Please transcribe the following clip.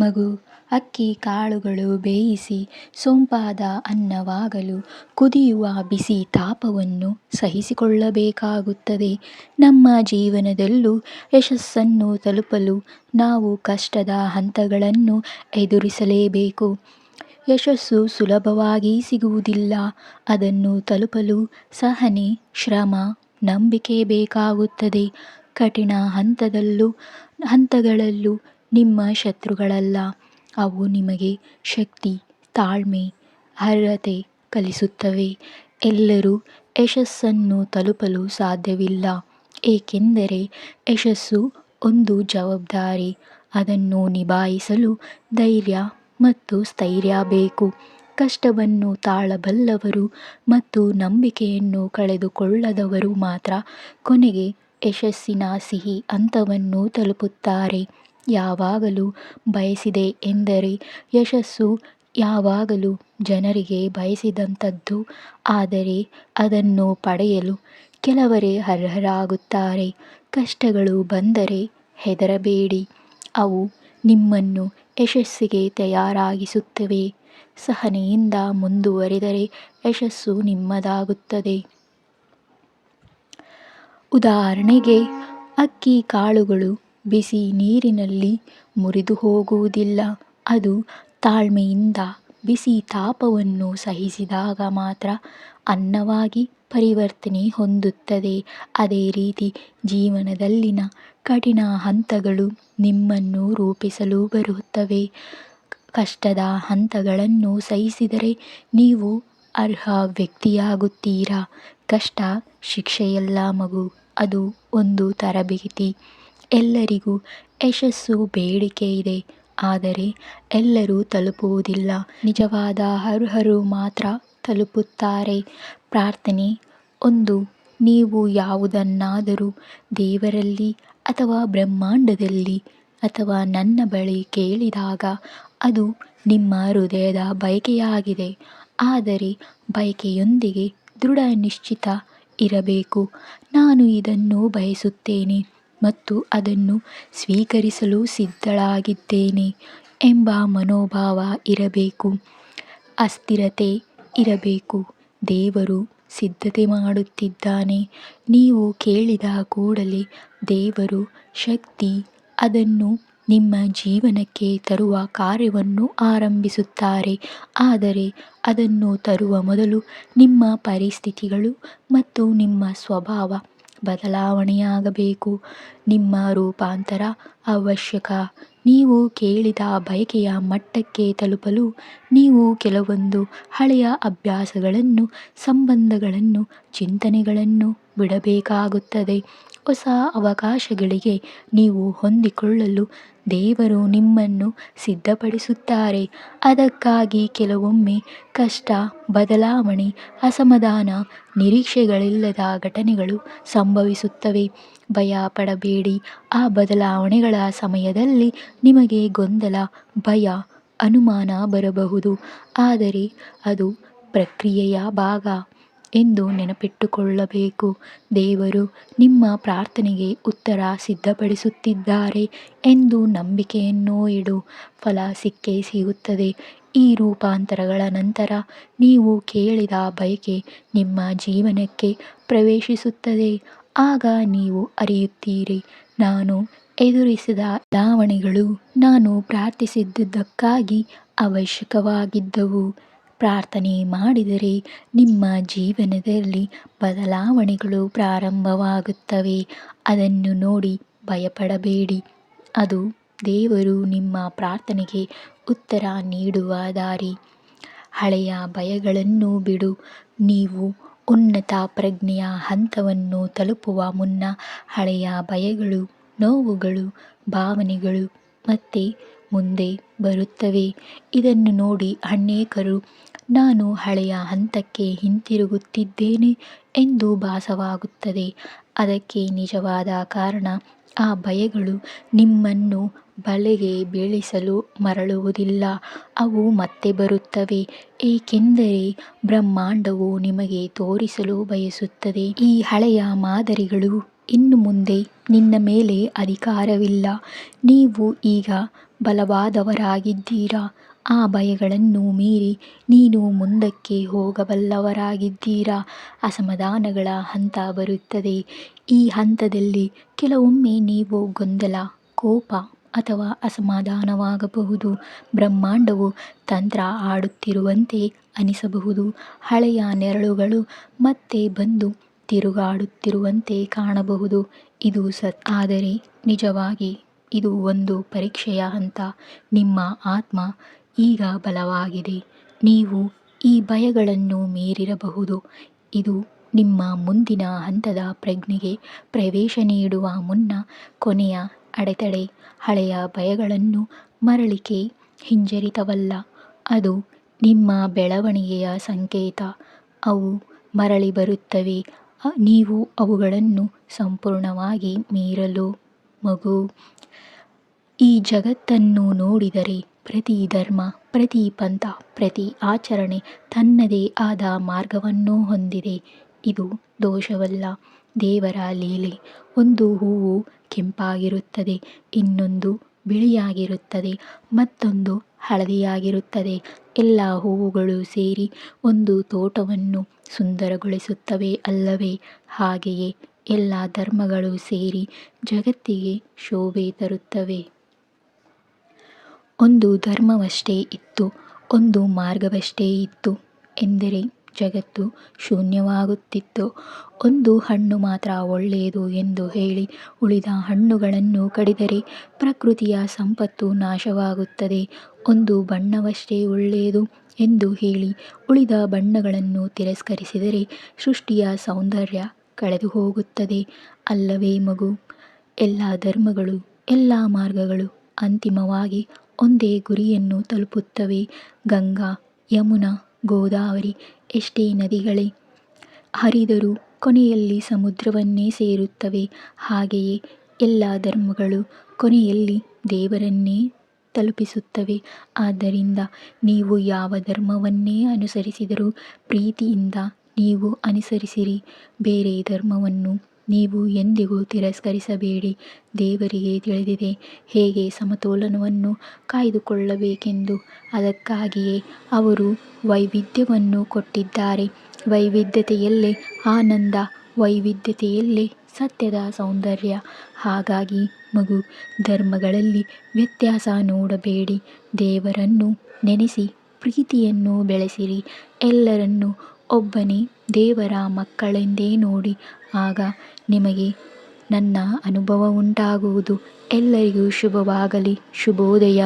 ಮಗು, ಅಕ್ಕಿ ಕಾಳುಗಳು ಬೇಯಿಸಿ ಸೊಂಪಾದ ಅನ್ನವಾಗಲು ಕುದಿಯುವ ಬಿಸಿ ತಾಪವನ್ನು ಸಹಿಸಿಕೊಳ್ಳಬೇಕಾಗುತ್ತದೆ. ನಮ್ಮ ಜೀವನದಲ್ಲೂ ಯಶಸ್ಸನ್ನು ತಲುಪಲು ನಾವು ಕಷ್ಟದ ಹಂತಗಳನ್ನು ಎದುರಿಸಲೇಬೇಕು. ಯಶಸ್ಸು ಸುಲಭವಾಗಿ ಸಿಗುವುದಿಲ್ಲ, ಅದನ್ನು ತಲುಪಲು ಸಹನೆ, ಶ್ರಮ, ನಂಬಿಕೆ ಬೇಕಾಗುತ್ತದೆ. ಕಠಿಣ ಹಂತದಲ್ಲೂ, ಹಂತಗಳಲ್ಲೂ ನಿಮ್ಮ ಶತ್ರುಗಳಲ್ಲ. ಅವು ನಿಮಗೆ ಶಕ್ತಿ, ತಾಳ್ಮೆ, ಅರ್ಹತೆ ಕಲಿಸುತ್ತವೆ. ಎಲ್ಲರೂ ಯಶಸ್ಸನ್ನು ತಲುಪಲು ಸಾಧ್ಯವಿಲ್ಲ. ಏಕೆಂದರೆ ಯಶಸ್ಸು ಒಂದು ಜವಾಬ್ದಾರಿ. ಅದನ್ನು ನಿಭಾಯಿಸಲು ಧೈರ್ಯ ಮತ್ತು ಸ್ಥೈರ್ಯ ಬೇಕು. ಕಷ್ಟವನ್ನು ತಾಳಬಲ್ಲವರು ಮತ್ತು ನಂಬಿಕೆಯನ್ನು ಕಳೆದುಕೊಳ್ಳದವರು ಮಾತ್ರ ಕೊನೆಗೆ ಯಶಸ್ಸಿನ ಸಿಹಿ ಹಂತವನ್ನು ತಲುಪುತ್ತಾರೆ. ಯಾವಾಗಲೂ ಬಯಸಿದೆ ಎಂದರೆ ಯಶಸ್ಸು ಯಾವಾಗಲೂ ಜನರಿಗೆ ಬಯಸಿದಂಥದ್ದು. ಆದರೆ ಅದನ್ನು ಪಡೆಯಲು ಕೆಲವರೇ ಅರ್ಹರಾಗುತ್ತಾರೆ. ಕಷ್ಟಗಳು ಬಂದರೆ ಹೆದರಬೇಡಿ. ಅವು ನಿಮ್ಮನ್ನು ಯಶಸ್ಸಿಗೆ ತಯಾರಾಗಿಸುತ್ತವೆ. ಸಹನೆಯಿಂದ ಮುಂದುವರಿದರೆ ಯಶಸ್ಸು ನಿಮ್ಮದಾಗುತ್ತದೆ. ಉದಾಹರಣೆಗೆ, ಅಕ್ಕಿ ಕಾಳುಗಳು ಬಿಸಿ ನೀರಿನಲ್ಲಿ ಮುರಿದು ಹೋಗುವುದಿಲ್ಲ. ಅದು ತಾಳ್ಮೆಯಿಂದ ಬಿಸಿ ತಾಪವನ್ನು ಸಹಿಸಿದಾಗ ಮಾತ್ರ ಅನ್ನವಾಗಿ ಪರಿವರ್ತನೆ ಹೊಂದುತ್ತದೆ. ಅದೇ ರೀತಿ ಜೀವನದಲ್ಲಿನ ಕಠಿಣ ಹಂತಗಳು ನಿಮ್ಮನ್ನು ರೂಪಿಸಲು ಬರುತ್ತವೆ. ಕಷ್ಟದ ಹಂತಗಳನ್ನು ಸಹಿಸಿದರೆ ನೀವು ಅರ್ಹ ವ್ಯಕ್ತಿಯಾಗುತ್ತೀರಾ? ಕಷ್ಟ, ಶಿಕ್ಷೆಯಲ್ಲ ಮಗು. ಅದು ಒಂದು ತರಬೇತಿ. ಎಲ್ಲರಿಗೂ ಯಶಸ್ಸು ಬೇಡಿಕೆ ಇದೆ. ಆದರೆ ಎಲ್ಲರೂ ತಲುಪುವುದಿಲ್ಲ. ನಿಜವಾದ ಅರ್ಹರು ಮಾತ್ರ ತಲುಪುತ್ತಾರೆ. ಪ್ರಾರ್ಥನೆ. ಒಂದು, ನೀವು ಯಾವುದನ್ನಾದರೂ ದೇವರಲ್ಲಿ ಅಥವಾ ಬ್ರಹ್ಮಾಂಡದಲ್ಲಿ ಅಥವಾ ನನ್ನ ಬಳಿ ಕೇಳಿದಾಗ ಅದು ನಿಮ್ಮ ಹೃದಯದ ಬಯಕೆಯಾಗಿದೆ. ಆದರೆ ಬಯಕೆಯೊಂದಿಗೆ ದೃಢ ನಿಶ್ಚಿತ ಇರಬೇಕು. ನಾನು ಇದನ್ನು ಬಯಸುತ್ತೇನೆ. ಮತ್ತು ಅದನ್ನು ಸ್ವೀಕರಿಸಲು ಸಿದ್ಧಳಾಗಿದ್ದೇನೆ ಎಂಬ ಮನೋಭಾವ ಇರಬೇಕು. ಅಸ್ಥಿರತೆ ಇರಬೇಕು. ದೇವರು ಸಿದ್ಧತೆ ಮಾಡುತ್ತಿದ್ದಾನೆ. ನೀವು ಕೇಳಿದ ಕೂಡಲೇ ದೇವರು ಶಕ್ತಿ ಅದನ್ನು ನಿಮ್ಮ ಜೀವನಕ್ಕೆ ತರುವ ಕಾರ್ಯವನ್ನು ಆರಂಭಿಸುತ್ತಾರೆ. ಆದರೆ ಅದನ್ನು ತರುವ ಮೊದಲು ನಿಮ್ಮ ಪರಿಸ್ಥಿತಿಗಳು ಮತ್ತು ನಿಮ್ಮ ಸ್ವಭಾವ ಬದಲಾವಣೆಯಾಗಬೇಕು. ನಿಮ್ಮ ರೂಪಾಂತರ ಅವಶ್ಯಕ. ನೀವು ಕೇಳಿದ ಬಯಕೆಯ ಮಟ್ಟಕ್ಕೆ ತಲುಪಲು ನೀವು ಕೆಲವೊಂದು ಹಳೆಯ ಅಭ್ಯಾಸಗಳನ್ನು, ಸಂಬಂಧಗಳನ್ನು, ಚಿಂತನೆಗಳನ್ನು ಬಿಡಬೇಕಾಗುತ್ತದೆ. ಹೊಸ ಅವಕಾಶಗಳಿಗೆ ನೀವು ಹೊಂದಿಕೊಳ್ಳಲು ದೇವರು ನಿಮ್ಮನ್ನು ಸಿದ್ಧಪಡಿಸುತ್ತಾರೆ. ಅದಕ್ಕಾಗಿ ಕೆಲವೊಮ್ಮೆ ಕಷ್ಟ, ಬದಲಾವಣೆ, ಅಸಮಾಧಾನ, ನಿರೀಕ್ಷೆಗಳಿಲ್ಲದ ಘಟನೆಗಳು ಸಂಭವಿಸುತ್ತವೆ. ಭಯಪಡಬೇಡಿ ಆ ಬದಲಾವಣೆಗಳ ಸಮಯದಲ್ಲಿ ನಿಮಗೆ ಗೊಂದಲ, ಭಯ, ಅನುಮಾನ ಬರಬಹುದು. ಆದರೆ ಅದು ಪ್ರಕ್ರಿಯೆಯ ಭಾಗ. ಎಂದು ನೆನಪಿಟ್ಟುಕೊಳ್ಳಬೇಕು. ದೇವರು ನಿಮ್ಮ ಪ್ರಾರ್ಥನೆಗೆ ಉತ್ತರ ಸಿದ್ಧಪಡಿಸುತ್ತಿದ್ದಾರೆ ಎಂದು ನಂಬಿಕೆಯನ್ನು ಇಡು. ಫಲ ಸಿಕ್ಕೇ ಸಿಗುತ್ತದೆ. ಈ ರೂಪಾಂತರಗಳ ನಂತರ ನೀವು ಕೇಳಿದ ಬಯಕೆ ನಿಮ್ಮ ಜೀವನಕ್ಕೆ ಪ್ರವೇಶಿಸುತ್ತದೆ. ಆಗ ನೀವು ಅರಿಯುತ್ತೀರಿ, ನಾನು ಎದುರಿಸಿದ ದಾವಣೆಗಳು ನಾನು ಪ್ರಾರ್ಥಿಸಿದ್ದಕ್ಕಾಗಿ ಅವಶ್ಯಕವಾಗಿದ್ದವು. ಪ್ರಾರ್ಥನೆ ಮಾಡಿದರೆ ನಿಮ್ಮ ಜೀವನದಲ್ಲಿ ಬದಲಾವಣೆಗಳು ಪ್ರಾರಂಭವಾಗುತ್ತವೆ. ಅದನ್ನು ನೋಡಿ ಭಯಪಡಬೇಡಿ. ಅದು ದೇವರು ನಿಮ್ಮ ಪ್ರಾರ್ಥನೆಗೆ ಉತ್ತರ ನೀಡುವ ದಾರಿ. ಹಳೆಯ ಭಯಗಳನ್ನು ಬಿಡು. ನೀವು ಉನ್ನತ ಪ್ರಜ್ಞೆಯ ಹಂತವನ್ನು ತಲುಪುವ ಮುನ್ನ ಹಳೆಯ ಭಯಗಳು, ನೋವುಗಳು, ಭಾವನೆಗಳು ಮತ್ತೆ ಮುಂದೆ ಬರುತ್ತವೆ. ಇದನ್ನು ನೋಡಿ ಅನೇಕರು ನಾನು ಹಳೆಯ ಹಂತಕ್ಕೆ ಹಿಂತಿರುಗುತ್ತಿದ್ದೇನೆ ಎಂದು ಭಾಸವಾಗುತ್ತದೆ. ಅದಕ್ಕೆ ನಿಜವಾದ ಕಾರಣ, ಆ ಭಯಗಳು ನಿಮ್ಮನ್ನು ಬಲೆಗೆ ಬೀಳಿಸಲು ಮರಳುವುದಿಲ್ಲ. ಅವು ಮತ್ತೆ ಬರುತ್ತವೆ. ಏಕೆಂದರೆ ಬ್ರಹ್ಮಾಂಡವು ನಿಮಗೆ ತೋರಿಸಲು ಬಯಸುತ್ತದೆ. ಈ ಹಳೆಯ ಮಾದರಿಗಳು ಇನ್ನು ಮುಂದೆ ನಿನ್ನ ಮೇಲೆ ಅಧಿಕಾರವಿಲ್ಲ. ನೀವು ಈಗ ಬಲವಾದವರಾಗಿದ್ದೀರಾ? ಆ ಭಯಗಳನ್ನು ಮೀರಿ ನೀನು ಮುಂದಕ್ಕೆ ಹೋಗಬಲ್ಲವರಾಗಿದ್ದೀರಾ? ಅಸಮಾಧಾನಗಳ ಹಂತ ಬರುತ್ತದೆ. ಈ ಹಂತದಲ್ಲಿ ಕೆಲವೊಮ್ಮೆ ನೀವು ಗೊಂದಲ, ಕೋಪ ಅಥವಾ ಅಸಮಾಧಾನವಾಗಬಹುದು. ಬ್ರಹ್ಮಾಂಡವು ತಂತ್ರ ಆಡುತ್ತಿರುವಂತೆ ಅನಿಸಬಹುದು. ಹಳೆಯ ನೆರಳುಗಳು ಮತ್ತೆ ಬಂದು ತಿರುಗಾಡುತ್ತಿರುವಂತೆ ಕಾಣಬಹುದು. ಇದು ಸತ್ ಆದರೆ ನಿಜವಾಗಿ ಇದು ಒಂದು ಪರೀಕ್ಷೆಯ ಹಂತ. ನಿಮ್ಮ ಆತ್ಮ ಈಗ ಬಲವಾಗಿದೆ. ನೀವು ಈ ಭಯಗಳನ್ನು ಮೀರಿರಬಹುದು. ಇದು ನಿಮ್ಮ ಮುಂದಿನ ಹಂತದ ಪ್ರಜ್ಞೆಗೆ ಪ್ರವೇಶ ನೀಡುವ ಮುನ್ನ ಕೊನೆಯ ಅಡೆತಡೆ. ಹಳೆಯ ಭಯಗಳನ್ನು ಮರಳಿಕೆ ಹಿಂಜರಿತವಲ್ಲ. ಅದು ನಿಮ್ಮ ಬೆಳವಣಿಗೆಯ ಸಂಕೇತ. ಅವು ಮರಳಿ ಬರುತ್ತವೆ. ನೀವು ಅವುಗಳನ್ನು ಸಂಪೂರ್ಣವಾಗಿ ಮೀರಲು ಮಗು. ಈ ಜಗತ್ತನ್ನು ನೋಡಿದರೆ ಪ್ರತಿ ಧರ್ಮ, ಪ್ರತಿ ಪಂಥ, ಪ್ರತಿ ಆಚರಣೆ ತನ್ನದೇ ಆದ ಮಾರ್ಗವನ್ನು ಹೊಂದಿದೆ. ಇದು ದೋಷವಲ್ಲ. ದೇವರ ಲೀಲೆ. ಒಂದು ಹೂವು ಕೆಂಪಾಗಿರುತ್ತದೆ, ಇನ್ನೊಂದು ಬಿಳಿಯಾಗಿರುತ್ತದೆ, ಮತ್ತೊಂದು ಹಳದಿಯಾಗಿರುತ್ತದೆ. ಎಲ್ಲ ಹೂವುಗಳು ಸೇರಿ ಒಂದು ತೋಟವನ್ನು ಸುಂದರಗೊಳಿಸುತ್ತವೆ ಅಲ್ಲವೇ? ಹಾಗೆಯೇ ಎಲ್ಲ ಧರ್ಮಗಳು ಸೇರಿ ಜಗತ್ತಿಗೆ ಶೋಭೆ ತರುತ್ತವೆ. ಒಂದು ಧರ್ಮವಷ್ಟೇ ಇತ್ತು, ಒಂದು ಮಾರ್ಗವಷ್ಟೇ ಇತ್ತು ಎಂದರೆ ಜಗತ್ತು ಶೂನ್ಯವಾಗುತ್ತಿತ್ತು. ಒಂದು ಹಣ್ಣು ಮಾತ್ರ ಒಳ್ಳೆಯದು ಎಂದು ಹೇಳಿ ಉಳಿದ ಹಣ್ಣುಗಳನ್ನು ಕಡಿದರೆ ಪ್ರಕೃತಿಯ ಸಂಪತ್ತು ನಾಶವಾಗುತ್ತದೆ. ಒಂದು ಬಣ್ಣವಷ್ಟೇ ಒಳ್ಳೆಯದು ಎಂದು ಹೇಳಿ ಉಳಿದ ಬಣ್ಣಗಳನ್ನು ತಿರಸ್ಕರಿಸಿದರೆ ಸೃಷ್ಟಿಯ ಸೌಂದರ್ಯ ಕಳೆದು ಹೋಗುತ್ತದೆ ಅಲ್ಲವೇ ಮಗು, ಎಲ್ಲ ಧರ್ಮಗಳು, ಎಲ್ಲ ಮಾರ್ಗಗಳು ಅಂತಿಮವಾಗಿ ಒಂದೇ ಗುರಿಯನ್ನು ತಲುಪುತ್ತವೆ. ಗಂಗಾ, ಯಮುನಾ, ಗೋದಾವರಿ ಎಷ್ಟೇ ನದಿಗಳೇ ಹರಿದರೂ ಕೊನೆಯಲ್ಲಿ ಸಮುದ್ರವನ್ನೇ ಸೇರುತ್ತವೆ. ಹಾಗೆಯೇ ಎಲ್ಲ ಧರ್ಮಗಳು ಕೊನೆಯಲ್ಲಿ ದೇವರನ್ನೇ ತಲುಪಿಸುತ್ತವೆ. ಆದ್ದರಿಂದ ನೀವು ಯಾವ ಧರ್ಮವನ್ನೇ ಅನುಸರಿಸಿದರೂ ಪ್ರೀತಿಯಿಂದ ನೀವು ಅನುಸರಿಸಿರಿ. ಬೇರೆ ಧರ್ಮವನ್ನು ನೀವು ಎಂದಿಗೂ ತಿರಸ್ಕರಿಸಬೇಡಿ. ದೇವರಿಗೆ ತಿಳಿದಿದೆ. ಹೇಗೆ ಸಮತೋಲನವನ್ನು ಕಾಯ್ದುಕೊಳ್ಳಬೇಕೆಂದು. ಅದಕ್ಕಾಗಿಯೇ ಅವರು ವೈವಿಧ್ಯವನ್ನು ಕೊಟ್ಟಿದ್ದಾರೆ. ವೈವಿಧ್ಯತೆಯಲ್ಲೇ ಆನಂದ, ವೈವಿಧ್ಯತೆಯಲ್ಲೇ ಸತ್ಯದ ಸೌಂದರ್ಯ. ಹಾಗಾಗಿ ಮಗು, ಧರ್ಮಗಳಲ್ಲಿ ವ್ಯತ್ಯಾಸ ನೋಡಬೇಡಿ. ದೇವರನ್ನು ನೆನೆಸಿ, ಪ್ರೀತಿಯನ್ನು ಬೆಳೆಸಿರಿ. ಎಲ್ಲರನ್ನೂ ಒಬ್ಬನೇ ದೇವರ ಮಕ್ಕಳೆಂದೇ ನೋಡಿ ಆಗ ನಿಮಗೆ ನನ್ನ ಅನುಭವ ಉಂಟಾಗುವುದು. ಎಲ್ಲರಿಗೂ ಶುಭವಾಗಲಿ ಶುಭೋದಯ.